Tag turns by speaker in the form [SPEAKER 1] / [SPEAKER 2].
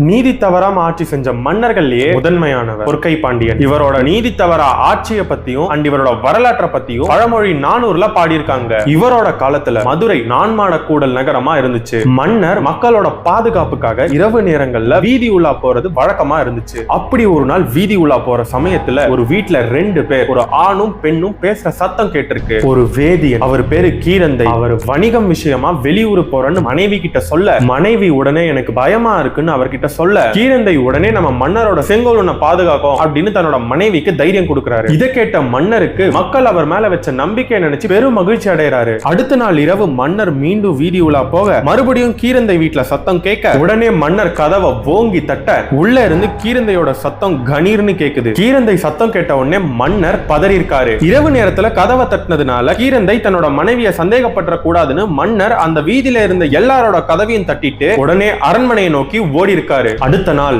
[SPEAKER 1] நீதி தவறாம ஆட்சி செஞ்ச மன்னர்கள்லயே முதன்மையானவர் பொற்கை பாண்டியன். இவரோட நீதி தவறா ஆட்சியை பத்தியும் அண்ட் இவரோட வரலாற்றை பத்தியும் பழமொழி நானூறுல பாடியிருக்காங்க. இவரோட காலத்துல மதுரை நான்மாட கூடல் நகரமா இருந்துச்சு. மன்னர் மக்களோட பாதுகாப்புக்காக இரவு நேரங்கள்ல வீதி உலா போறது வழக்கமா இருந்துச்சு. அப்படி ஒரு நாள் வீதி உலா போற சமயத்துல ஒரு வீட்டுல ரெண்டு பேர் ஒரு ஆணும் பெண்ணும் பேசுற சத்தம் கேட்டிருக்கு. ஒரு வேதியன் அவர் பேரு கீரந்தை அவர் வணிகம் விஷயமா வெளியூர் போறேன்னு மனைவி கிட்ட சொல்ல மனைவி உடனே எனக்கு பயமா இருக்குன்னு அவர்கிட்ட சொல்ல கீரந்தை உடனே நம்ம மன்னரோட செங்கோல் உன்னை பாதுகாக்கும் அப்படின்னு தன்னோட மனைவிக்கு தைரியம் கொடுக்கிறாரு. இதை கேட்ட மன்னருக்கு மக்கள் அவர் மேல வச்ச நம்பிக்கை நினைச்சு பெரும் மகிழ்ச்சி அடைகிறாரு. அடுத்த நாள் இரவு மன்னர் மீண்டும் வீதி உலா போக மறுபடியும் கீரந்தை வீட்டுல சத்தம் கேட்க உடனே மன்னர் கதவை ஓங்கி தட்ட உள்ள இருந்து கீரந்தையோட சத்தம் கணீர்னு கேக்குது. கீரந்தை சத்தம் கேட்ட உடனே மன்னர் பதறி இருக்காரு இரவு நேரத்துல கதவை தட்டினதுனால கீரந்தை தன்னோட மனைவியை சந்தேகப்பட்ட கூடாதுன்னு மன்னர் அந்த வீதியில இருந்த எல்லாரோட கதவையும் தட்டிட்டு உடனே அரண்மனையை நோக்கி ஓடி இருக்காரு அடுத்த நாள்